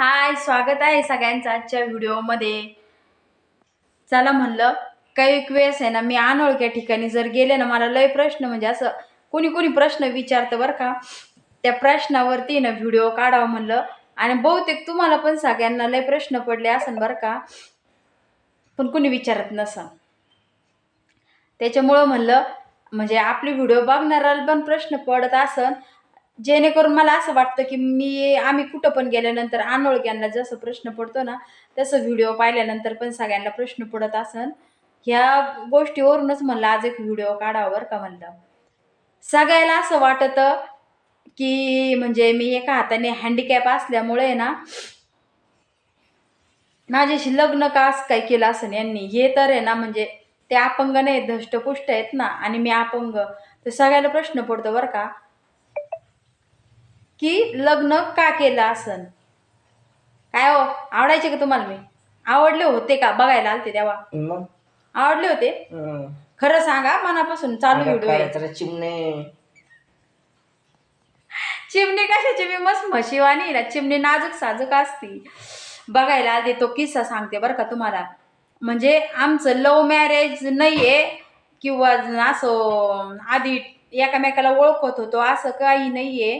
हाय स्वागत आहे सगळ्यांचं आजच्या व्हिडिओमध्ये. चला म्हणलं काही एक वेळेस आहे ना मी अनोळख्या ठिकाणी जर गेले ना मला लय प्रश्न म्हणजे असं कोणी कोणी प्रश्न विचारतं बरं का. त्या प्रश्नावरती ना व्हिडिओ काढावं म्हणलं. आणि बहुतेक तुम्हाला पण सगळ्यांना लय प्रश्न पडले असन बरं का. पण कोणी विचारत नसा त्याच्यामुळं म्हणलं म्हणजे आपली व्हिडिओ बघणाऱ्याला पण प्रश्न पडत असन जेणेकरून मला असं वाटतं की मी आम्ही कुठं पण गेल्यानंतर अनोळख्यांना जसं प्रश्न पडतो ना तसं व्हिडिओ पाहिल्यानंतर पण सगळ्यांना प्रश्न पडत असन. ह्या गोष्टीवरूनच म्हणलं आज एक व्हिडिओ काढावा का म्हणलं. सगळ्याला असं वाटतं की म्हणजे मी एका हाताने हँडिकॅप असल्यामुळे आहे ना माझ्याशी लग्न का असं काय केलं असं यांनी हे तर आहे ना म्हणजे ते अपंग नाही धष्टपुष्ट आहेत ना आणि मी अपंग. तर सगळ्याला प्रश्न पडतो बरं का. की लग्न का केलं असन? काय हो आवडायचे का तुम्हाला मी? आवडले होते का बघायला आलते तेव्हा? मग? आवडले होते? हं. खरं सांगा मनापासून चालू व्हिडिओ काय आहे. तर चिमणे. चिमणी कशाची? मी मस्त म्हशीवानी आहे ना. चिमणी नाजूक साजूक असती. बघायला आधी तो किस्सा सांगते बरं का तुम्हाला. म्हणजे आमचं लव्ह मॅरेज नाही आहे किंवा असं आधी एकामेकाला ओळखत होतो असं काही नाही आहे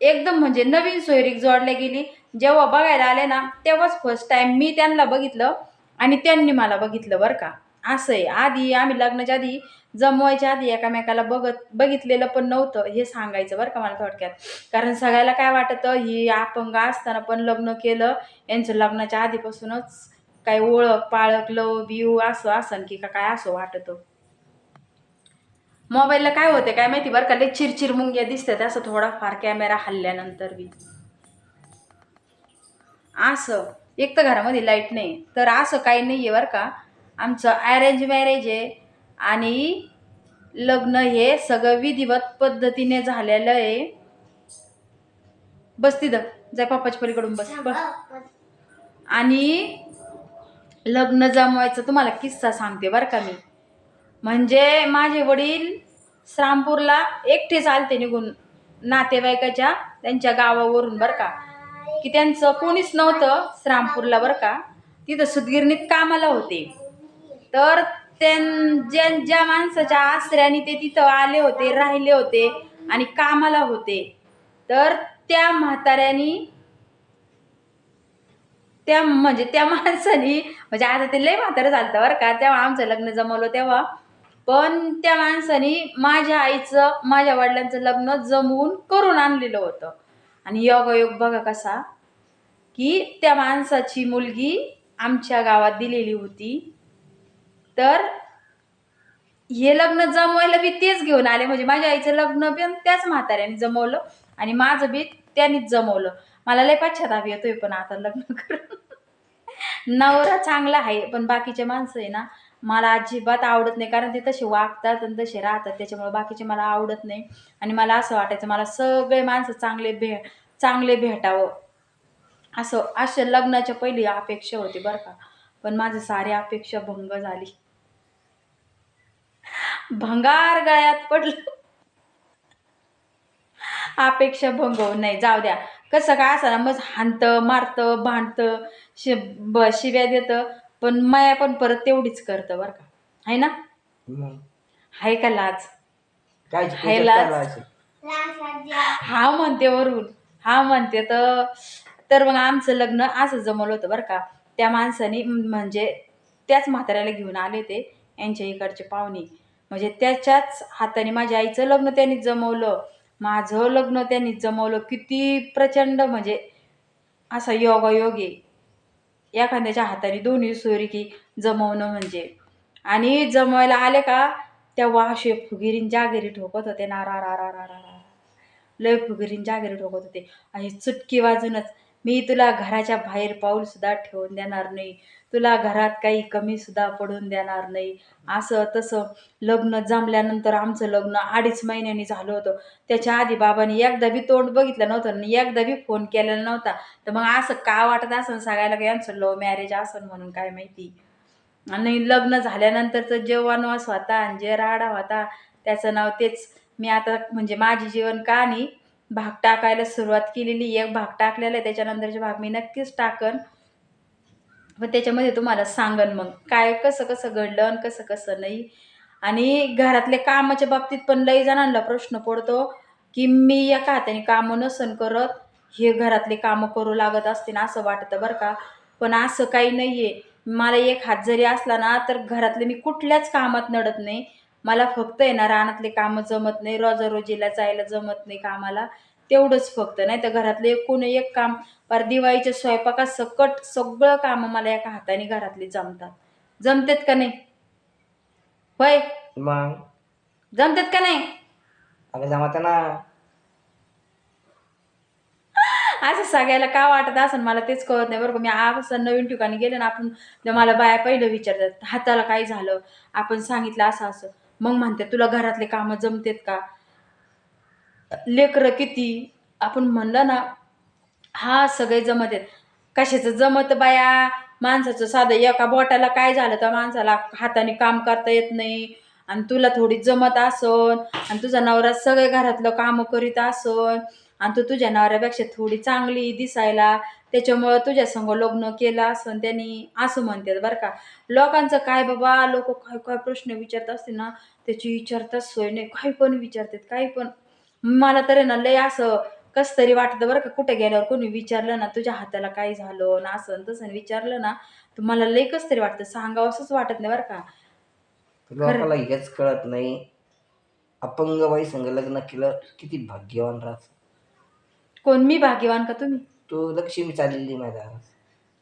एकदम म्हणजे नवीन सोयरीक जोडल्या गेली. जेव्हा बघायला आले ना तेव्हाच फर्स्ट टाइम मी त्यांना बघितलं आणि त्यांनी मला बघितलं बरं का. असं आहे आधी आम्ही लग्नाच्या आधी जमवायच्या आधी एकामेकाला बघत बघितलेलं पण नव्हतं. हे सांगायचं बरं का मला थोडक्यात. कारण सगळ्याला काय वाटतं ही अपंग असताना पण लग्न केलं यांचं लग्नाच्या आधीपासूनच काही ओळख पाळख लव बिव असं असं की का काय असं वाटतं. मोबाईलला काय होते काय माहिती बरं का? लई चिरचिर मुंग्या दिसतात. असं थोडाफार कॅमेरा हल्ल्यानंतर बी. असं. एक तर घरामध्ये लाइट नाही. तर असं काही नाही आहे बरं का. आमचं अरेंज मॅरेज आहे आणि लग्न हे सगळं विधिवत पद्धतीने झालेलं आहे. बस तिथं. जाय पप्पाच्या पलीकडून बस. बस. आणि लग्न जमवायचं तुम्हाला किस्सा सांगते बरं का मी. म्हणजे माझे वडील श्रामपूरला एकटे आलते निघून नातेवाईकाच्या त्यांच्या गावावरून बरं का. की त्यांचं कोणीच नव्हतं श्रामपूरला बरं का. तिथं सुदगिरणीत कामाला होते. तर त्यां ज्या ज्या माणसाच्या आसऱ्याने ते तिथं आले होते राहिले होते आणि कामाला होते. तर त्या म्हाताऱ्यानी त्या म्हणजे त्या माणसानी म्हणजे आता ते लय म्हातारं झालं बरं का. तेव्हा आमचं लग्न जमवलं तेव्हा. पण त्या माणसाने माझ्या आईचं माझ्या वडिलांचं लग्न जमवून करून आणलेलं होतं. आणि योगायोग बघा कसा की त्या माणसाची मुलगी आमच्या गावात दिलेली होती. तर हे लग्न जमवायला बी तेच घेऊन आले. म्हणजे माझ्या आईचं लग्न पण त्याच म्हाताऱ्याने जमवलं आणि माझं बी त्यांनीच जमवलं. मला लय पश्चाताप येतोय पण आता लग्न करून. नवरा चांगला आहे पण बाकीचे माणसं आहे ना मला अजिबात आवडत नाही. कारण ते तसे वागतात आणि तसे राहतात. त्याच्यामुळे बाकीचे मला आवडत नाही. आणि मला असं वाटायचं मला सगळे माणसं चांगले भे चांगले भेटावं. असं असे लग्नाच्या पहिली अपेक्षा होती बरं का. पण माझं सारी अपेक्षा भंग झाली. भंगार गळ्यात पडलं. अपेक्षा भंग नाही जाऊ द्या. कसं काय असं ना मग हाणतं मारतं भांडतं शि ब शिव्या देतं. पण माया पण परत तेवढीच करतं बरं का. आहे ना? मग? आहे का लाज? काय हाय लाज. करायचं हा म्हणते वरून. हा म्हणते तर तर मग आमचं लग्न असं जमवलं होतं बरं का. त्या माणसाने म्हणजे त्याच म्हाताऱ्याला घेऊन आले ते यांच्या इकडचे पाहुणे. म्हणजे त्याच्याच हाताने माझ्या आईचं लग्न त्यांनी जमवलं. माझं लग्न त्यांनी जमवलं. किती प्रचंड म्हणजे असा योगायोग आहे. एखाद्याच्या हाताने दोन्ही सोयरी जमवणं म्हणजे. आणि जमवायला आले का तेव्हा असे फुगिरीन जागिरी ठोकत होते. ना रा रा रा रा रा रा. लय फुगिरीन जागिरी ठोकत होते. आणि चुटकी वाजूनच मी तुला घराच्या बाहेर पाऊल सुद्धा ठेवून देणार नाही. तुला घरात काही कमी सुद्धा पडून देणार नाही. असं तसं लग्न जमल्यानंतर आमचं लग्न अडीच महिन्यांनी झालं होतं. त्याच्या आधी बाबांनी एकदा बी तोंड बघितलं नव्हतं आणि एकदा बी फोन केलेला नव्हता. तर मग असं का वाटत असं सांगायला काय यांचं लव्ह मॅरेज असन म्हणून काय माहिती? आणि लग्न झाल्यानंतरचं जेवणवास होता आणि जे राडा होता त्याचं नाव तेच. मी आता म्हणजे माझी जीवन कहाणी भाग टाकायला सुरुवात केलेली एक भाग टाकलेला आहे. त्याच्यानंतरचे भाग मी नक्कीच टाकन. व त्याच्यामध्ये तुम्हाला सांगन मग. काय कसं कसं घडलं आणि कसं कसं नाही. आणि घरातल्या कामाच्या बाबतीत पण लई जणांना प्रश्न पडतो की मी एका हाताने कामं नसन करत. हे घरातले कामं करू लागत असते ना असं वाटतं बरं का. पण असं काही नाही आहे मला एक हात जरी असला ना तर घरातले मी कुठल्याच कामात नडत नाही. मला फक्त आहे ना रानातले कामं जमत नाही रोजारोजीला जायला जमत नाही कामाला. तेवढंच फक्त. नाही तर घरातले एकूण एक काम पार दिवाळीच्या स्वयंपाकात सकट सगळं कामं मला एका हाताने घरातली जमतात. जमतात का नाही? होय? मग? जमतात का नाही? अगं जमात ना. असं सगळ्याला का वाटत असं मला तेच कळत नाही बरं का. मी असं नवीन ठिकाणी गेले ना आपण मला बाया पहिलं विचारतात हाताला काय झालं? आपण सांगितलं असं असं मग म्हणते तुला घरातले कामं जमतेत का? लेकरं किती आपण म्हणलं ना हा सगळे जमत आहेत. कशाचं जमत बाया? माणसाचं साधं एका बोटाला काय झालं तर माणसाला हाताने काम करता येत नाही. आणि तुला थोडी जमत असन आणि तुझा नवरा सगळे घरातलं कामं करीत असन आणि तू तुझ्या नवऱ्यापेक्षा थोडी चांगली दिसायला त्याच्यामुळं तुझ्या संग लग्न केलं असं त्यांनी असं म्हणतात बरं का. लोकांचं काय बाबा लोक काय काय प्रश्न विचारत असते ना त्याची विचारताच सोय नाही. काही पण विचारतात काही पण. मला तर ना लय असं कस तरी वाटतं बरं का कुठे गेल्यावर कोणी विचारलं ना तुझ्या हाताला काय झालं ना असं तसं विचारलं ना तर मला लय कस तरी वाटतं सांगावं असंच वाटत नाही बरं का. लोकाला हेच कळत नाही. अपंग बाई संग लग्न केलं किती भाग्यवान राहत. कोण? मी भाग्यवान का तुम्ही? तू लक्ष्मी चाललेली माझ्या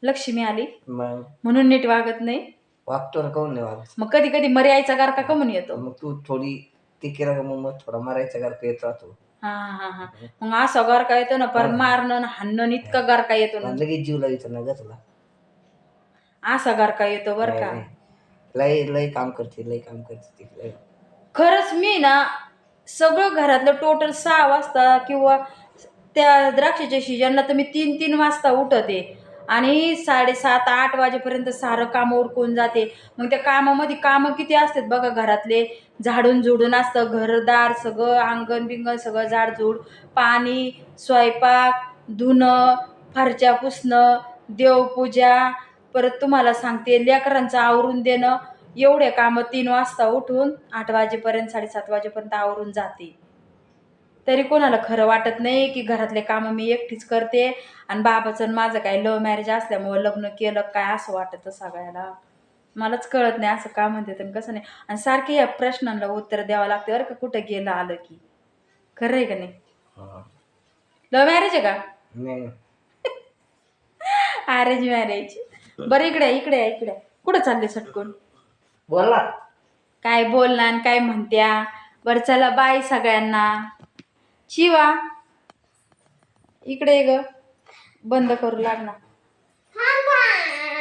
लक्ष्मी आली? मग? म्हणून नीट वागत नाही? वागतो ना काऊन नाही वागत? मग कधी कधी मर्यायचा गारका कमून येतो? मग तू थोडी ते केलं का मग? मग थोडा मारायचा गार येत राहतो. हा हा हा. मग असा गारका येतो ना पर मारणं आणि हाणणं आणि इतका गारका येतो ना. आणि लगेच जीव लावायचा ना ग तुला असा गारका येतो बरं का. नाही, नाही. लय लय काम करते लय काम करते ती लय. खरंच मी ना सगळं घरातलं टोटल सहा वाजता किंवा त्या द्राक्षाच्या शिजनला तर मी तीन तीन वाजता उठते. आणि साडेसात आठ वाजेपर्यंत सारं काम उरकून जाते. मग त्या कामामध्ये कामं किती असतात बघा घरातले. झाडून झुडून असतं घरदार सगळं अंगण बिंगण सगळं झाडझूड पाणी स्वयंपाक धुणं फरच्या पुसणं देवपूजा. परत तुम्हाला सांगते लेकरांचं आवरून देणं. एवढे कामं तीन वाजता उठून आठ वाजेपर्यंत साडेसात वाजेपर्यंत आवरून जाते. तरी कोणाला खरं वाटत नाही की घरातले कामं मी एकटीच करते आणि बाबाचं आणि माझं काय लव्ह मॅरेज असल्यामुळं लग्न केलं काय असं वाटतं सगळ्याला? मलाच कळत नाही असं का म्हणते आणि कसं नाही. आणि सारखे या प्रश्नांना उत्तर द्यावं लागते बरं का कुठं गेलं आलं की. खरं आहे का नाही. लव्ह मॅरेज आहे का? नाही. अरेंज मॅरेज बरं इकडे इकडे आहे, इकडे. कुठं चालले सटकून? बोल ना. काय बोलणार आणि काय म्हणत्या? बरं चला बाय सगळ्यांना. शिवा. इकडे ग. बंद करू लागणार.